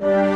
you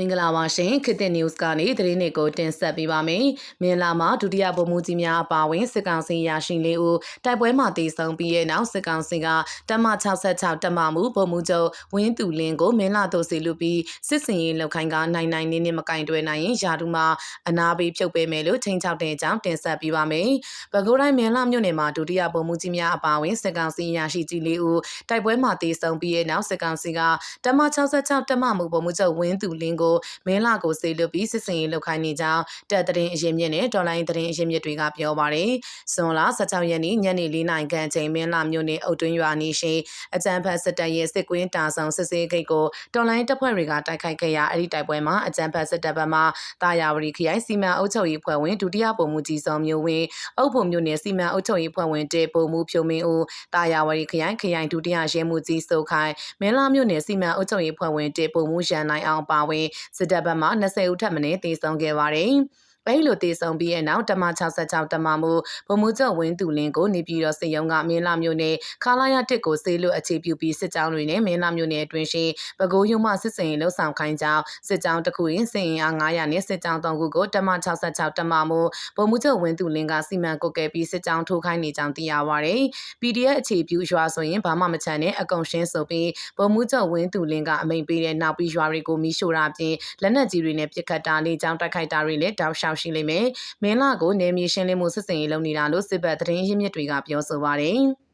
မင်္ဂလာပါရှင်ခေတ်သစ် news ကနေသတင်းတွေကိုတင်ဆက်ပေးပါမယ်။မင်လာမှာဒုတိယဗိုလ်မှူးကြီးများအပါအဝင်စစ်ကောင်စီရရှိလေးဦးတိုက်ပွဲမှာတည်ဆုံပြီးတဲ့နောက်စစ်ကောင်စီကတပ်မ66တပ်မမှုဗိုလ်မှူးချုပ်ဝင်းသူလင်းကိုမင်းလာတို့စီလူပြီးစစ်စင်ရေးလောက်ခိုင်းကနိုင်နိုင်နေနေမကင်တွယ်နိုင်ရင်ယာဒူမှာအနာပေးဖြုတ်ပေးမယ်လို့ချိန်ချောက်တဲ့အကြောင်းတင်ဆက်ပေးပါမယ်။ပဲခူးတိုင်းမင်းလာမြို့နယ်မှာဒုတိယဗိုလ်မှူးကြီးများအပါအဝင်စစ်ကောင်စီရရှိကြီးလေးဦးတိုက်ပွဲမှာတည်ဆုံပြီးတဲ့နောက်စစ်ကောင်စီကတပ်မ66တပ်မမှုဗိုလ်မှူးချုပ်ဝင်းသူလင်းကိုမင်းလာကိုစေလွတ်ပြီးစစ်စင်ရေးလုပ်ခိုင်းနေကြောင်းတပ်တရင်အရင်မြင့်နဲ့ဒေါ်လိုင်းတရင်အရင်မြင့်တွေကပြောပါတယ်။ဇွန်လ16ရက်နေ့ညနေ4နာရီခန့်အချိန်မင်းလာမြို့နယ်အုတ်တွင်းရွာနီရှိအကြမ်းဖက်စစ်တပ်ရဲ့စစ်ကွင်းတာဆောင်စစ်ဆေးဂိတ်ကိုဒေါ်လိုင်းတပ်ဖွဲ့တွေကတိုက်ခိုက်ခဲ့ရာအဲ့ဒီတိုက်ပွဲမှာအကြမ်းဖက်စစ်တပ်ဘက်မှတာယာဝတီခရိုင်စီမံအုပ်ချုပ်ရေးဖွဲ့ဝင်ဒုတိယပုံမှုကြီးစောမျိုးဝင်းအုပ်ဖို့မြို့နယ်စီမံအုပ်ချုပ်ရေးဖွဲ့ဝင်တေပုံမှုဖြိုမင်းဦးတာယာဝတီခရိုင်ခရိုင်ဒုတိယရဲမှုကြီးစုခိုင်မင်းလာမြို့နယ်စီမံအုပ်ချုပ်ရေးဖွဲ့ဝင်တေပုံမှုရန်နိုင်အောင်ပါဝင်စစ်တပ်ဘက်မှ20ဦးထပ်မံတည်ဆုံခဲ့ပါတယ်။ အဲဒီလိုတည်ဆုံပြီးတဲ့နောက်တမ66တမမှုဗမှုချုပ်ဝင်းသူလင်းကိုနေပြည်တော်စစ်ရုံးကမင်းလာမျိုးနဲ့ခလာရတစ်ကိုစေလွတ်အခြေပြုပြီးစစ်ကြောင်းတွေနဲ့မင်းလာမျိုးနဲ့အတွင်းရှိပဲခူးရုံမှစစ်စင်ရေးလှုပ်ဆောင်ခိုင်းကြောင်းစစ်ကြောင်းတစ်ခုရင်စင်ရင်အား900နဲ့စစ်ကြောင်း3ခုကိုတမ66တမမှုဗမှုချုပ်ဝင်းသူလင်းကစီမံကုတ်ကဲပြီးစစ်ကြောင်းထိုးခိုင်းနေကြောင်းသိရပါဗျ။ PDF အခြေပြုရွာဆိုရင်ဘာမှမချန်တဲ့အကုံရှင်းဆိုပြီးဗမှုချုပ်ဝင်းသူလင်းကအမိန်ပေးတဲ့နောက်ပြီးရွာတွေကိုမီးရှို့တာပြင်လက်နက်ကြီးတွေနဲ့ပစ်ခတ်တာလေးကြောင်းတိုက်ခိုက်တာတွေလည်းတောက်လျှောက်ရှိလိမ့်မယ်။မင်းလာကိုနေမြေရှင်းလင်းမှုစစ်စင်ရေးလုပ်နေတာလို့စစ်ဘက်သတင်းရင်းမြစ်တွေကပြောဆိုပါတယ်။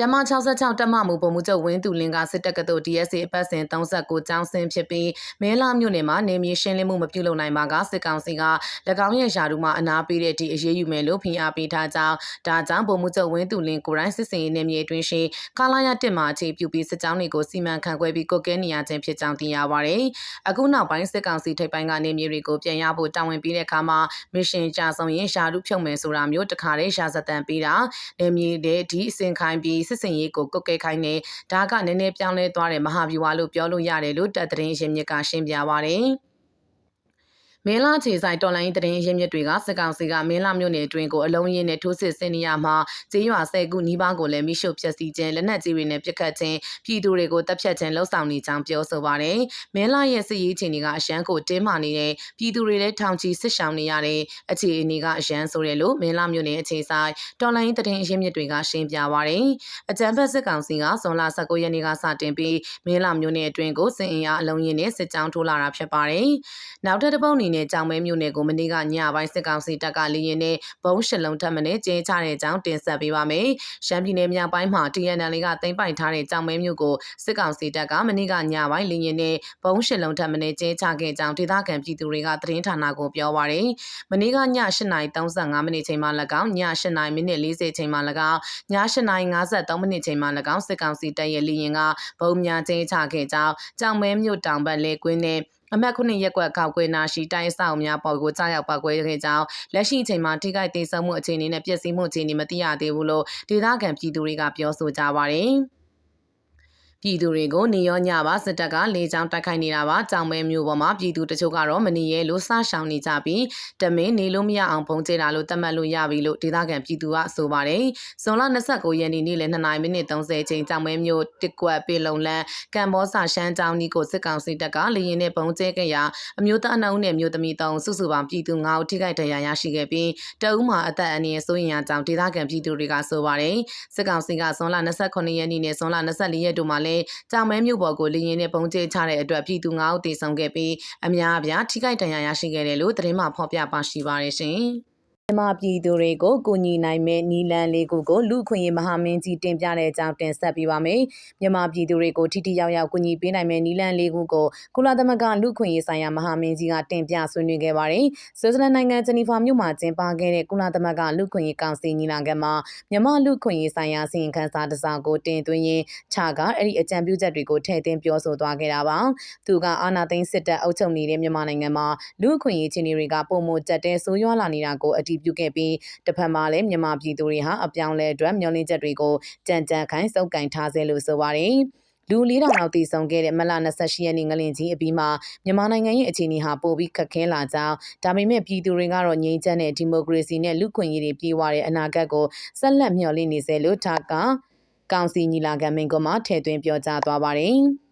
တမ66တမမှုပုံမှုချုပ်ဝင်းသူလင်းကစစ်တပ်ကတို့ DSA အပတ်စဉ်39ကျောင်းဆင်းဖြစ်ပြီးမဲလာမြို့နယ်မှာနေမြေရှင်းလင်းမှုမပြုလုပ်နိုင်ပါကစစ်ကောင်စီက၎င်းရဲ့ယာတူမှာအနာပေးတဲ့ဒီအရေးယူမယ်လို့ဖိအားပေးထားကြောင်းဒါကြောင့်ပုံမှုချုပ်ဝင်းသူလင်းကိုရိုင်းစစ်စင်ရေးနယ်မြေအတွင်းရှိကာလာရတစ်မှာအခြေပြုပြီးစစ်ကြောင်းတွေကိုစီမံခန့်ခွဲပြီးကုတ်ကဲနေရခြင်းဖြစ်ကြောင်းသိရပါဗျ။အခုနောက်ပိုင်းစစ်ကောင်စီထိပ်ပိုင်းကနေမြေတွေကိုပြန်ရဖို့တာဝန်ပေးတဲ့အခါမှာမစ်ရှင်ကြာဆုံးရင်ယာတူဖြုတ်မယ်ဆိုတာမျိုးတခါတည်းရှာစတန်ပေးတာနယ်မြေတဲ့ဒီအစင်ခိုင်းပြီးစစ်စင်ရေးကိုကုတ်ကဲခိုင်းနေဒါကနည်းနည်းပြောင်းလဲသွားတဲ့မဟာဗျူဟာလို့ပြောလို့ရတယ်လို့တပ်သတင်းရင်းမြစ်ကရှင်းပြပါတယ်။ မင်းလာခြေဆိုင်တော်လိုင်းသတင်းရင်းမြစ်တွေကစကောင်စီကမင်းလာမြို့နယ်အတွင်းကိုအလုံးရင်းနဲ့ထိုးစစ်ဆင်နေရမှာကျေးရွာဆယ်ခုနီးပါးကိုလည်းမိရှုဖျက်ဆီးခြင်းလက်နက်ကြီးတွေနဲ့ပစ်ခတ်ခြင်းပြည်သူတွေကိုတပ်ဖြတ်ခြင်းလှုံ့ဆော်နေကြောင်းပြောဆိုပါတယ်။မင်းလာရဲ့စစ်ရေးအခြေအနေကအရှမ်းကိုတင်းမာနေတဲ့ပြည်သူတွေလည်းထောင်ချီစစ်ရှောင်နေရတဲ့အခြေအနေကအရှမ်းဆိုတယ်လို့မင်းလာမြို့နယ်အခြေဆိုင်တော်လိုင်းသတင်းရင်းမြစ်တွေကရှင်းပြပါတယ်။အကြံဖက်စစ်ကောင်စီကဇွန်လ19ရက်နေ့ကစတင်ပြီးမင်းလာမြို့နယ်အတွင်းကိုစစ်အင်အားအလုံးရင်းနဲ့စစ်ကြောင်းထိုးလာတာဖြစ်ပါတယ်။နောက်ထပ်တစ်ပုတ်အနေနဲ့ကြောင်မဲမြို့နယ်ကိုမနေ့ကညပိုင်းစစ်ကောင်စီတပ်ကလေရင်နဲ့ဘုံရှလုံးထပ်မနဲ့ကျင်းချတဲ့အကြောင်းတင်ဆက်ပေးပါမယ်။ရှမ်းပြည်နယ်မြောက်ပိုင်းမှာ TNL ကတင်ပိုင်ထားတဲ့ကြောင်မဲမြို့ကိုစစ်ကောင်စီတပ်ကမနေ့ကညပိုင်းလေရင်နဲ့ဘုံရှလုံးထပ်မနဲ့ကျင်းချခဲ့ကြောင်းဒေသခံပြည်သူတွေကသတင်းဌာနကိုပြောပါရယ်။မနေ့ကည8:35မိနစ်ချိန်မှ၎င်းည8:40မိနစ်40ချိန်မှ၎င်းည8:53မိနစ်ချိန်မှ၎င်းစစ်ကောင်စီတပ်ရဲ့လေရင်ကဘုံများကျင်းချခဲ့ကြောင်းကြောင်မဲမြို့တောင်ဘက်လေကွင်းနဲ့ အမှတ်9ရက်ကွက်ခောက်ကွေးနာရှိတိုင်းအဆောက်များပေါ်ကိုကြားရောက်ပောက်ကွဲခဲ့ကြောင်းလက်ရှိအချိန်မှာထိခိုက်ဒေဆုံးမှုအခြေအနေနဲ့ပျက်စီးမှုအခြေအနေမသိရသေးဘူးလို့ဒေသခံပြည်သူတွေကပြောဆိုကြပါတယ်။ ပြည်သူတွေကိုနေရောညပါစစ်တပ်ကလေကြောင်းတိုက်ခိုက်နေတာပါကြောင်မဲမျိုးပေါ်မှာပြည်သူတချို့ကတော့မနေရဲလို့စရှောင်နေကြပြီးတမင်းနေလို့မရအောင်ပုံကျဲတာလို့သတ်မှတ်လို့ရပြီလို့ဒေသခံပြည်သူကဆိုပါတယ်ဇွန်လ29ရက်နေ့နေ့လယ်2နာရီမိနစ်30ချိန်ကြောင်မဲမျိုးတစ်ကွက်ပေလုံလန်းကံဘောစာရှမ်းကျောင်းကြီးကိုစစ်ကောင်စီတပ်ကလေရင်နဲ့ပုံကျဲခဲ့ရာအမျိုးသားအနှုံနဲ့မျိုးသမီးတောင်စုစုပေါင်းပြည်သူ9ဦးထိခိုက်ဒဏ်ရာရရှိခဲ့ပြီးတအုပ်မှာအသက်အန္တရာယ်စိုးရိမ်ရကြောင်းဒေသခံပြည်သူတွေကဆိုပါတယ်စစ်ကောင်စီကဇွန်လ29ရက်နေ့နဲ့ဇွန်လ24ရက်တို့မှာလည်းကြောင်မဲမြို့ပေါ်ကိုလေရင်နဲ့ပုံကျဲချတဲ့အတွက်ပြည်သူ9ဦးတေဆုံးခဲ့ပြီးအများအပြားထိခိုက်ဒဏ်ရာရရှိခဲ့တယ်လို့သတင်းမှဖော်ပြပါရှိပါတယ်ရှင်။ မြန်မာပြည်သူတွေကိုကူညီနိုင်မဲ့နီလန်လေးခုကိုလူခွင့်ရေးမဟာမင်းကြီးတင်ပြတဲ့အကြောင်းတင်ဆက်ပေးပါမယ်။မြန်မာပြည်သူတွေကိုထိထိရောက်ရောက်ကူညီပေးနိုင်မဲ့နီလန်လေးခုကိုကုလသမဂ္ဂလူခွင့်ရေးဆိုင်ရာမဟာမင်းကြီးကတင်ပြဆွေးနွေးခဲ့ပါတယ်။ဆွစ်ဇာလန်နိုင်ငံဂျနီဖာမြို့မှာကျင်းပခဲ့တဲ့ကုလသမဂ္ဂလူခွင့်ရေးကောင်စီညီလာခံမှာမြန်မာလူခွင့်ရေးဆိုင်ရာစီရင်ခံစာတစ်စောင်ကိုတင်သွင်းရင်းခြာကအဲ့ဒီအကြံပြုချက်တွေကိုထည့်သွင်းပြောဆိုသွားခဲ့တာပါ။သူကအာနာသိန်းစစ်တပ်အုပ်ချုပ်နေတဲ့မြန်မာနိုင်ငံမှာလူခွင့်ရေးချင်းတွေကပုံမတက်တဲ့ဆိုးရွားလာနေတာကိုအတည်ပြုခဲ့ပြီးတစ်ဖက်မှာလည်းမြန်မာပြည်သူတွေဟာအပြောင်းလဲအတွက်မျှော်လင့်ချက်တွေကိုကြံကြံခိုင်းစုပ်ကင်ထားစေလို့ဆိုပါတယ်လူ၄တောင်လောက်တည်ဆုံခဲ့တဲ့မလ28ရက်နေ့ငလင်ကြီးအပြီးမှာမြန်မာနိုင်ငံရဲ့အခြေအနေဟာပိုပြီးခက်ခဲလာကြောင်းဒါပေမဲ့ပြည်သူတွေကတော့ငြိမ်းချမ်းတဲ့ဒီမိုကရေစီနဲ့လူ့ခွင့်ရေးတွေပြေးဝတဲ့အနာဂတ်ကိုဆက်လက်မျှော်လင့်နေစေလို့ထားကကောင်စီညီလာခံမင်ကွန်းမှာထည့်သွင်းပြောကြားသွားပါတယ်။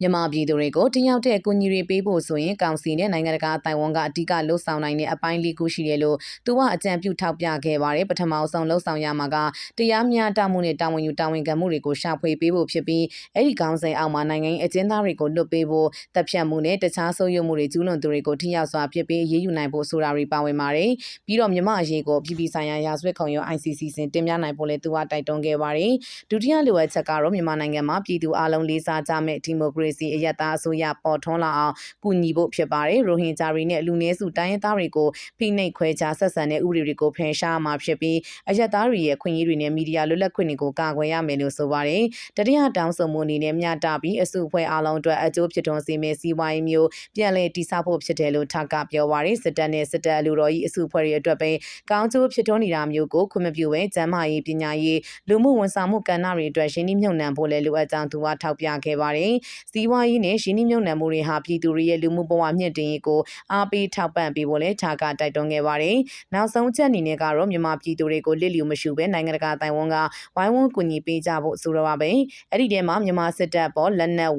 မြန်မာပြည်သူတွေကိုတယောက်တည်းအကူအညီတွေပေးဖို့ဆိုရင်ကောင်စီနဲ့နိုင်ငံတကာအတိုင်းဝန်ကအဓိကလှုပ်ဆောင်နိုင်တဲ့အပိုင်းလေးခုရှိတယ်လို့သူကအကြံပြုထောက်ပြခဲ့ပါတယ်ပထမဆုံးလှုပ်ဆောင်ရမှာကတရားမျှတမှုနဲ့တာဝန်ယူတာဝန်ခံမှုတွေကိုရှာဖွေပေးဖို့ဖြစ်ပြီးအဲ့ဒီကောင်စီအောက်မှာနိုင်ငံရေးအကျဉ်းသားတွေကိုလွတ်ပေးဖို့တပ်ဖြတ်မှုနဲ့တခြားဆုံးယုံမှုတွေကျူးလွန်သူတွေကိုထိရောက်စွာဖြစ်ပြီးရေးယူနိုင်ဖို့ဆိုတာတွေပါဝင်ပါတယ်ပြီးတော့မြန်မာအရေးကိုပြည်ပဆိုင်ရာရာဇဝတ်ခုံရုံး ICC စင်တင်ပြနိုင်ဖို့လည်းသူကတိုက်တွန်းခဲ့ပါတယ်ဒုတိယလိုအပ်ချက်ကတော့မြန်မာနိုင်ငံမှာပြည်သူအလုံးလေးစားကြမဲ့ဒီမိုကရေစီအယက်သားအစိုးရပေါ်ထွန်းလာအောင်ကူညီဖို့ဖြစ်ပါတယ်ရိုဟင်ဂျာတွေနဲ့လူနည်းစုတိုင်းရင်းသားတွေကိုဖိနှိပ်ခွဲခြားဆက်ဆံတဲ့ဥပဒေတွေကိုဖယ်ရှားမှာဖြစ်ပြီးအယက်သားတွေရဲ့ခွင့်ရေးတွေနဲ့မီဒီယာလွတ်လပ်ခွင့်တွေကိုကာကွယ်ရမယ်လို့ဆိုပါတယ်တတိယတောင်းဆိုမှုအနေနဲ့မျှတပြီးအစုအဖွဲ့အလုံးအတွက်အကျိုးဖြစ်ထွန်းစေမယ့်စီးပွားရေးမျိုးပြန်လည်တည်ဆောက်ဖို့ဖြစ်တယ်လို့ထောက်ကပြောပါတယ်စစ်တပ်နဲ့စစ်တပ်လူတော်ကြီးအစုအဖွဲ့တွေအတွက်ပဲကောင်းကျိုးဖြစ်ထွန်းနေတာမျိုးကိုခွင့်မပြုဘဲကျန်းမာရေးပညာရေးလူမှုဝန်ဆောင်မှုကဏ္ဍတွေအတွက်ရှင်းနှီးမြှုပ်နှံဖို့လည်းလိုအပ်ကြောင်းသူကထောက်ပြခဲ့ပါတယ်စီးပွားရေးနဲ့ရှင်းနှီးမြှုပ်နှံမှုတွေဟာပြည်သူတွေရဲ့လူမှုဘဝမြင့်တင်ရေးကိုအားပေးထောက်ပံ့ပေးဖို့လည်းခြားကတိုက်တွန်းခဲ့ပါတယ်။နောက်ဆုံးချက်အနေနဲ့ကတော့မြန်မာပြည်သူတွေကိုလစ်လျူမရှုဘဲနိုင်ငံတကာတိုင်ဝမ်ကဝိုင်းဝန်းကူညီပေးကြဖို့ဆိုတော့ပါပဲ။အဲ့ဒီထဲမှာမြန်မာစစ်တပ်ပေါ်လက်နက်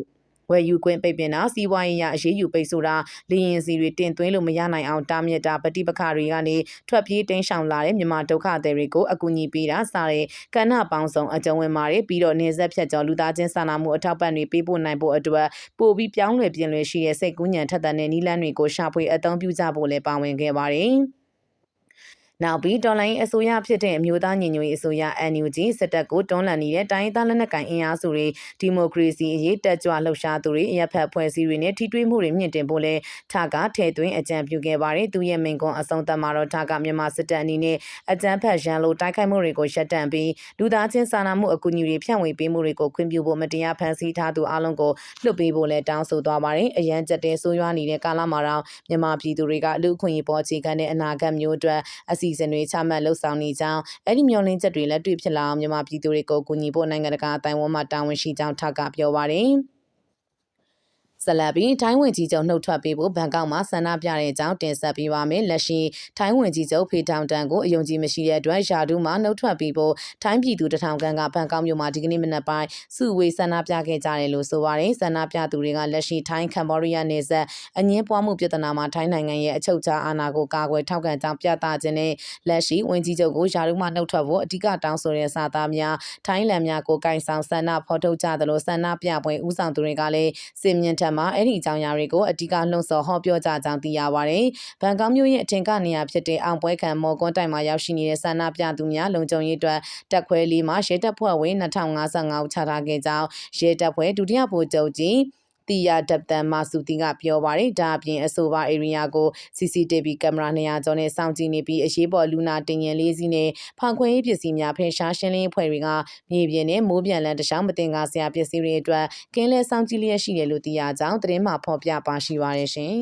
ဝယ်ယူခွင့်ပိတ်ပင်တာစီးပွားရေးရအရေးယူပိတ်ဆိုတာလေရင်စီတွေတင်သွင်းလို့မရနိုင်အောင်တားမြစ်တာပဋိပက္ခတွေကနေထွက်ပြေးတိမ်းရှောင်လာတဲ့မြန်မာဒုက္ခသည်တွေကိုအကူအညီပေးတာစတဲ့ကဏ္ဍပေါင်းစုံအကြုံဝင်ပါတယ်ပြီးတော့နေဆက်ဖြတ်ကျော်လူသားချင်းစာနာမှုအထောက်ပံ့တွေပေးပို့နိုင်ဖို့အတွက်ပို့ပြီးပြောင်းလဲပြင်လွယ်ရှိတဲ့စိတ်ကူးညံထက်သန်တဲ့နီလန်းတွေကိုရှာဖွေအသုံးပြုကြဖို့လည်းပါဝင်ခဲ့ပါတယ်။ နောက်ပြီးတော်လိုင်းအစိုးရဖြစ်တဲ့အမျိုးသားညီညွတ်ရေးအစိုးရ NUG စစ်တပ်ကိုတွန်းလှန်နေတဲ့တိုင်းသားလက်နက်ကိုင်အင်အားစုတွေဒီမိုကရေစီအရေးတက်ကြွလှုပ်ရှားသူတွေအရက်ဖက်ဖွဲ့စည်းတွေနဲ့ထိတွေ့မှုတွေမြင့်တင်ဖို့လဲထားကထဲ့သွင်းအကြံပြုခဲ့ပါတယ်သူရဲ့မိန့်ခွန်းအဆုံးသတ်မှာတော့ထားကမြန်မာစစ်တပ်အနေနဲ့အကြမ်းဖက်ရန်လိုတိုက်ခိုက်မှုတွေကိုရှက်တန့်ပြီးလူသားချင်းစာနာမှုအကူအညီတွေဖြန့်ဝေပေးမှုတွေကိုခွင့်ပြုဖို့မတရားဖန်ဆီးထားသူအလုံးကိုလွှတ်ပေးဖို့လဲတောင်းဆိုသွားပါတယ်အရန်ကြက်တဲ့ဆိုးရွားနေတဲ့ကာလမှာတော့မြန်မာပြည်သူတွေကလူအခွင့်အရေးပေါ်အခြေခံတဲ့အနာဂတ်မျိုးအတွက်အစီအစဉ်တွေချမှတ်လှုပ်ဆောင်နေကြောင်းအဲ့ဒီမျှော်လင့်ချက်တွေလက်တွေ့ဖြစ်လာအောင်မြန်မာပြည်သူတွေကိုကူညီဖို့နိုင်ငံတကာအတိုင်းအဝန်မှတာဝန်ရှိကြောင်းထောက်ကပြောပါတယ်။ ဆက်လက်ပြီးထိုင်းဝင်ကြီးချုပ်နှုတ်ထွက်ပေးဖို့ဘန်ကောက်မှာဆန္ဒပြတဲ့အကြောင်းတင်ဆက်ပေးပါမယ်။လက်ရှိထိုင်းဝင်ကြီးချုပ်ဖေထောင်တန်ကိုအယုံကြည်မရှိတဲ့အတွက်ယာဒူးမှာနှုတ်ထွက်ပေးဖို့ထိုင်းပြည်သူတထောင်ခန့်ကဘန်ကောက်မြို့မှာဒီကနေ့မနက်ပိုင်းစုဝေးဆန္ဒပြခဲ့ကြတယ်လို့ဆိုပါတယ်။ဆန္ဒပြသူတွေကလက်ရှိထိုင်းကမ်ဘောဒီးယားနယ်စပ်အငင်းပွားမှုပြဿနာမှာထိုင်းနိုင်ငံရဲ့အချုပ်အခြာအာဏာကိုကာကွယ်ထောက်ခံကြောင်းပြသခြင်းနဲ့လက်ရှိဝင်ကြီးချုပ်ကိုယာဒူးမှာနှုတ်ထွက်ဖို့အဓိကတောင်းဆိုတဲ့စာသားများထိုင်းလန်များကိုကင်ဆောင်ဆန္ဒဖော်ထုတ်ကြသလိုဆန္ဒပြပွဲဥဆောင်သူတွေကလည်းစင်မြင့်ထက်မှာအဲ့ဒီအကြောင်းအရာတွေကိုအဓိကလှုံ့ဆော်ဟောပြောကြကြောင်းသိရပါတယ်။ဘန်ကောက်မြို့ရဲ့အထင်ကနေရာဖြစ်တဲ့အောင်ပွဲခံမော်ကွန်တိုင်မှာရောက်ရှိနေတဲ့ဆန္ဒပြသူများလုံခြုံရေးအတွက်တက်ခွဲလေးမှာရဲတပ်ဖွဲ့ဝင်2055ဦးချထားခဲ့ကြောင်းရဲတပ်ဖွဲ့ဒုတိယဗိုလ်ချုပ်ကြီး တီယာဒပ်တန်မာစုတီကပြောပါတယ်ဒါအပြင်အဆိုပါ area ကို CCTV ကင်မရာ200ကျော်နဲ့စောင့်ကြည့်နေပြီးအရေးပေါ်လူနာတင်ရင်လေးစီးနဲ့ဖောင်ခွဲရေးပစ္စည်းများဖယ်ရှားရှင်းလင်းဖွဲ့တွေကမြေပြင်နဲ့မိုးပြန်လန်းတခြားမတင်ကားစရာပစ္စည်းတွေအတွက်ကင်းလဲစောင့်ကြည့်လျက်ရှိတယ်လို့သိရကြောင်းသတင်းမှဖော်ပြပါရှိပါတယ်ရှင်